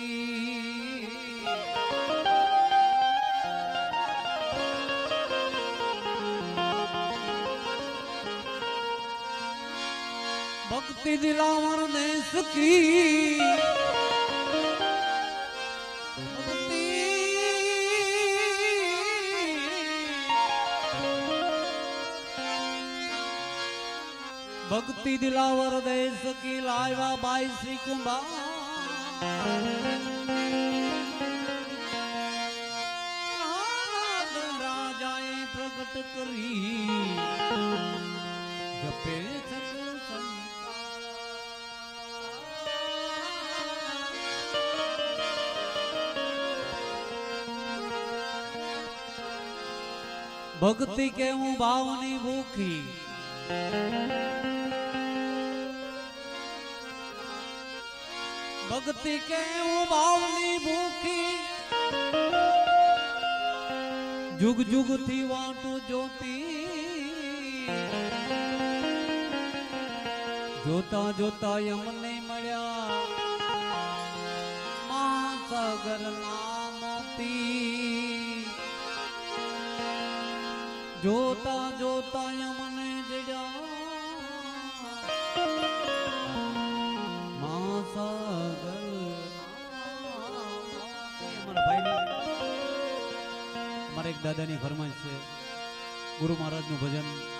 ભક્તિ દિલાવર ને સુખી. ભક્તિ. ભક્તિ દિલાવર દેશ કી લાવ્યા બાઈ શ્રી કુંભા કરી જપે સકલ ભક્તિ કે હું ભાવની ભૂખી ભક્તિ કે હું ભાવની ભૂખી જુગ જુગથી વાટું જોતી જોતા જોતા યમને મળ્યા. મહાસાગર ના મોતી જોતા જોતા યમને જડ્યા. મહાસાગર દાદાની ફરમાઈશ છે. ગુરુ મહારાજનું ભજન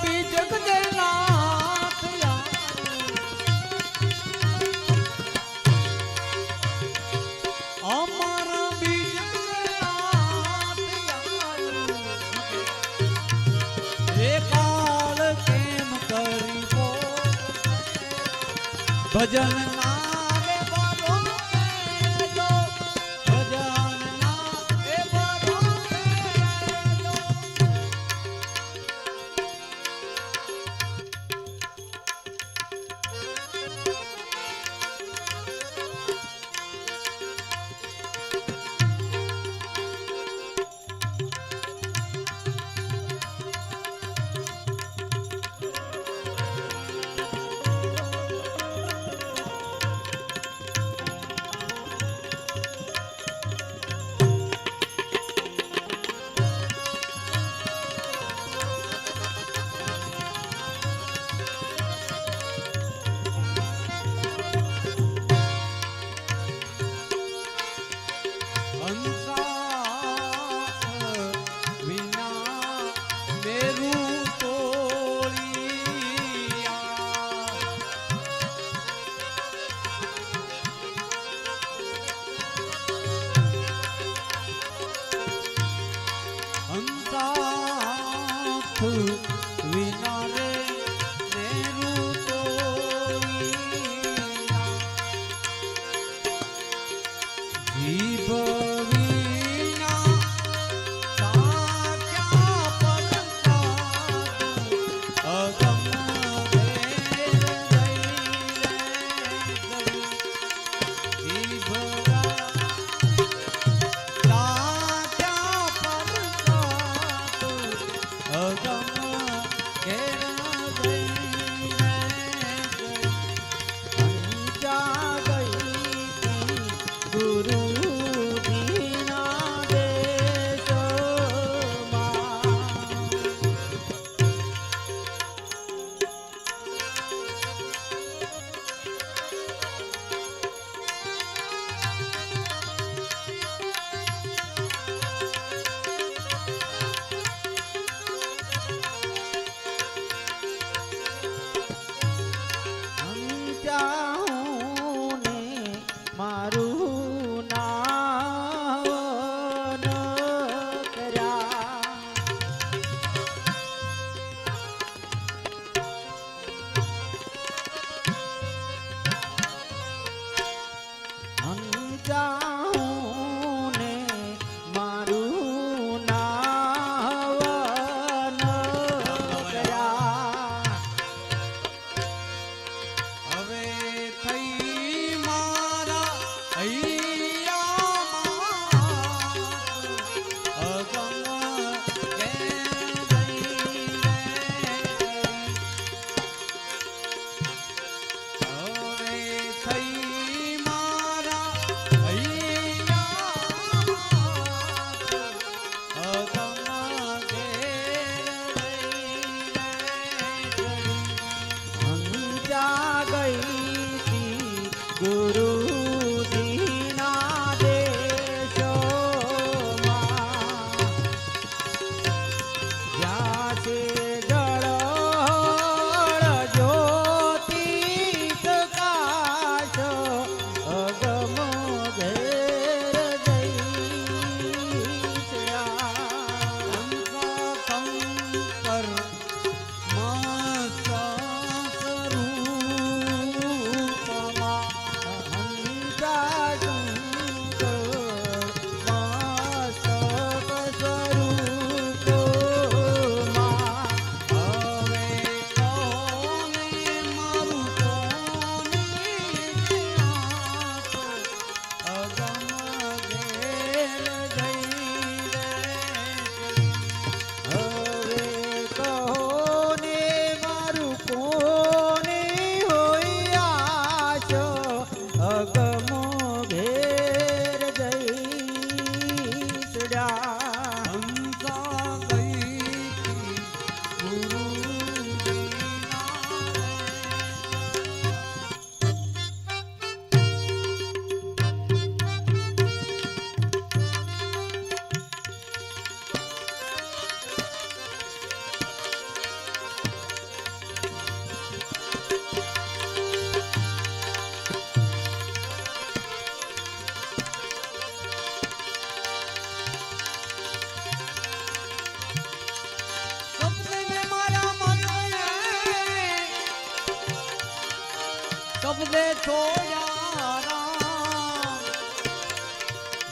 મોટી જગદનાથ અમારા બી જગદનાથ ભજન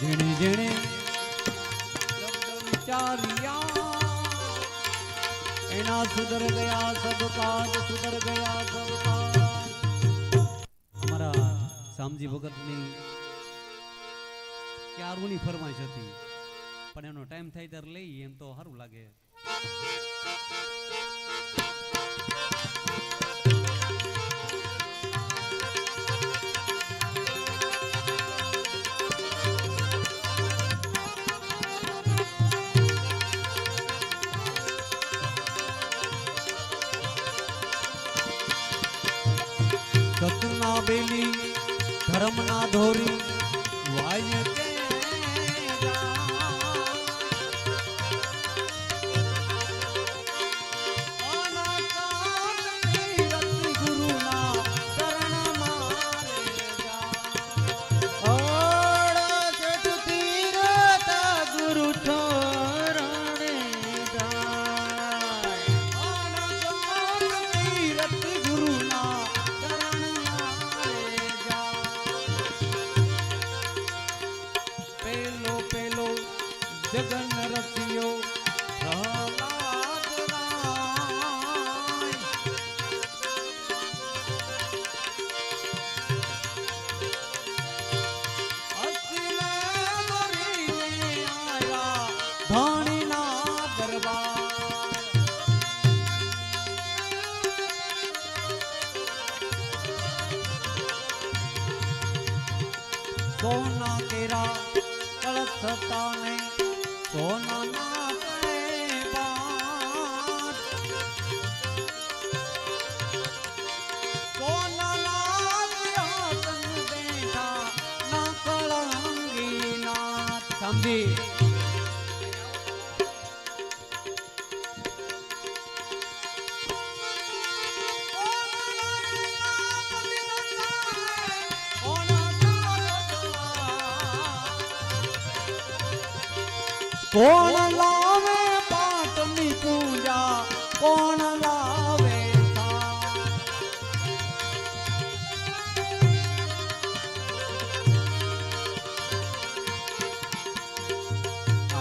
જેણે જેણે શબ્દ વિચાર્યા. એના સુધર ગયા સબ કાજ સુધર ગયા સબ કાજ. અમારા શામજી ભગતની ક્યારની ફરમાઈશ હતી. પણ એનો ટાઈમ થાય ત્યારે લઈ એમ તો સારું લાગે. ધર્મના ધોરી વાય સોના કેરા કળશ કોણ લાવે પાટની પૂજા કોણ લાવે?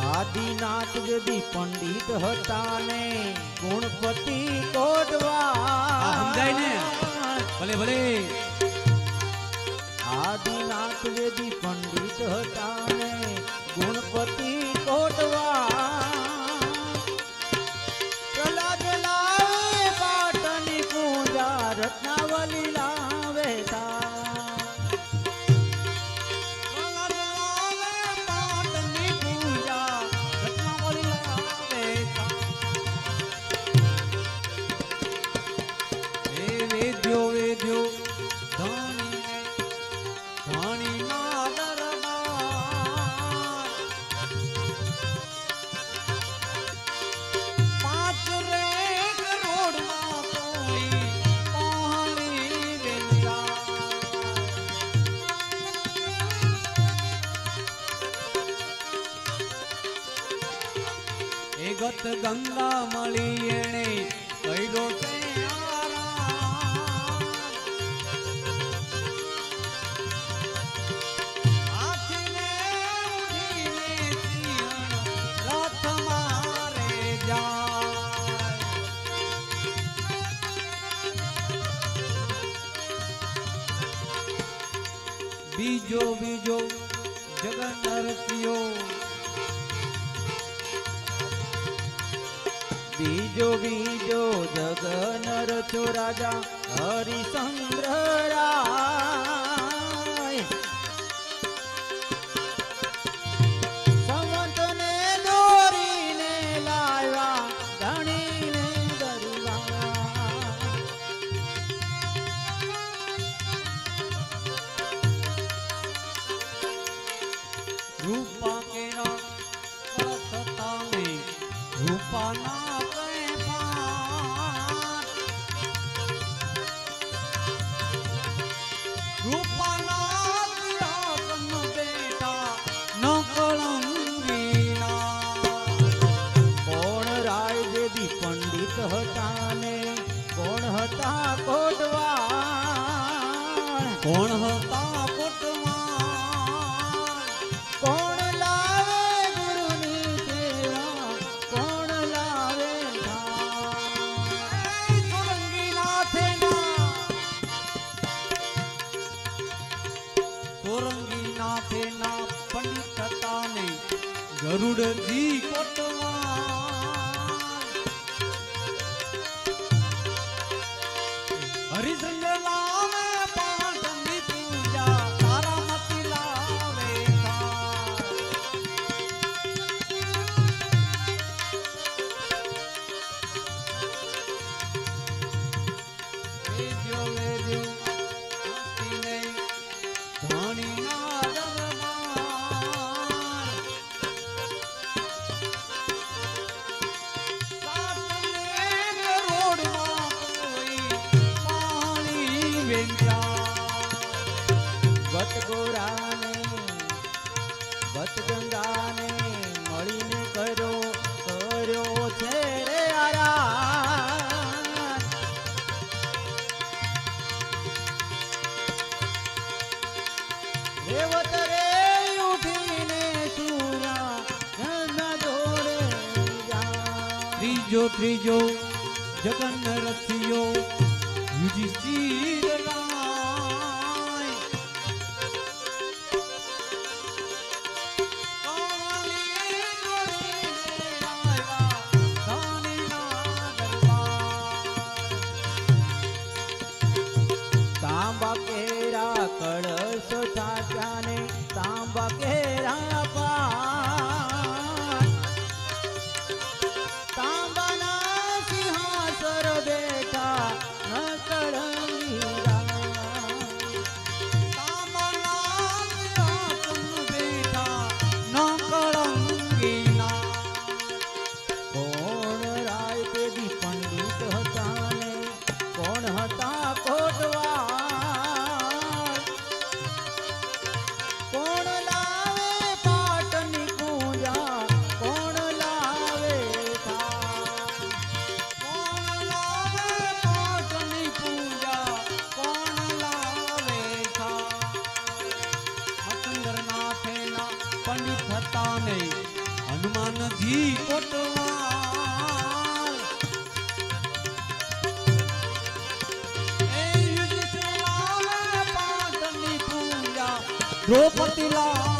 આદિનાથ વેદી પંડિત હતા ને ગુણપતિ કોટવા સમજાય ને? ભલે ભલે આદિનાથ વેદી પંડિત હતા ને ગુણપતિ કોટવા ગંગા મળી એણે કર્યો છે ગોરાને ભટગંગાને મળીને કરો કર્યો છે રે આરા રેવત રે ઉઠીને જગન રથિયો યુધિષ્ઠિર. દ્રૌપદીલા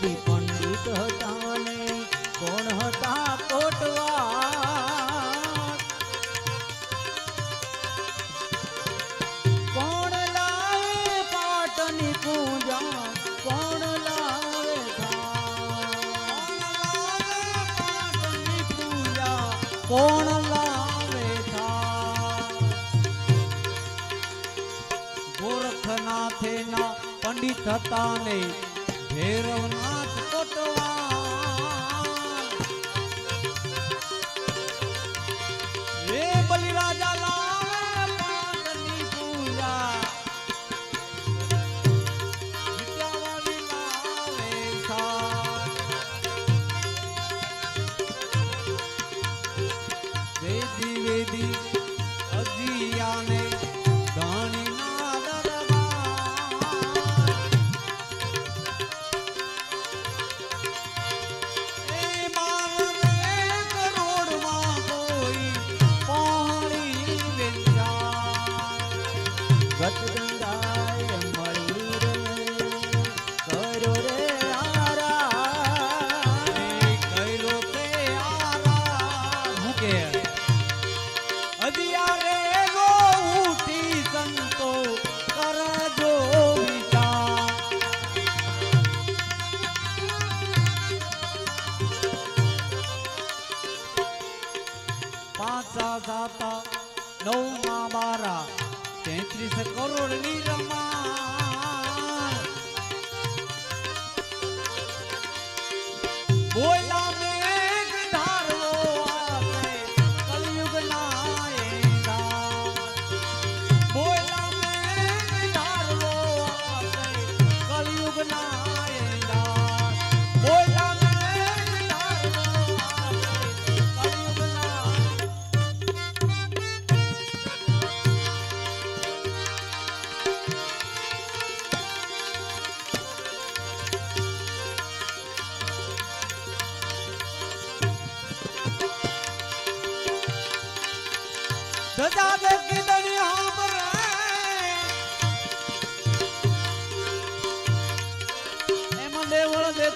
be નવમાં બારા તેત્રીસ કરોડની રમાણ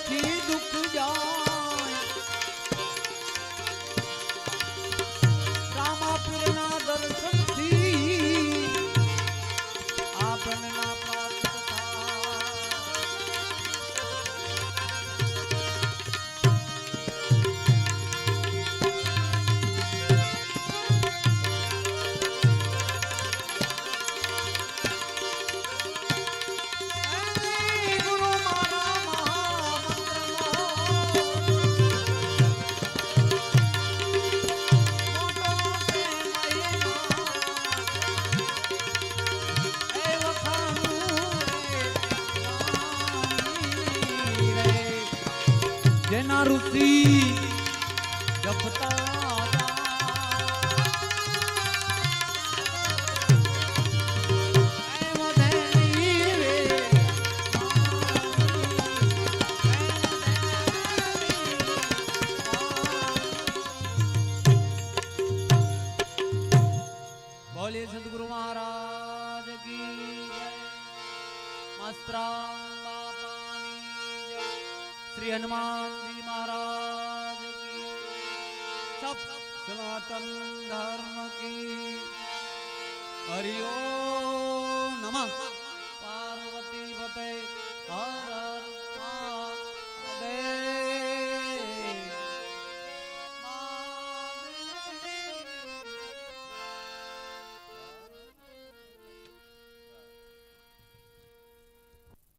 की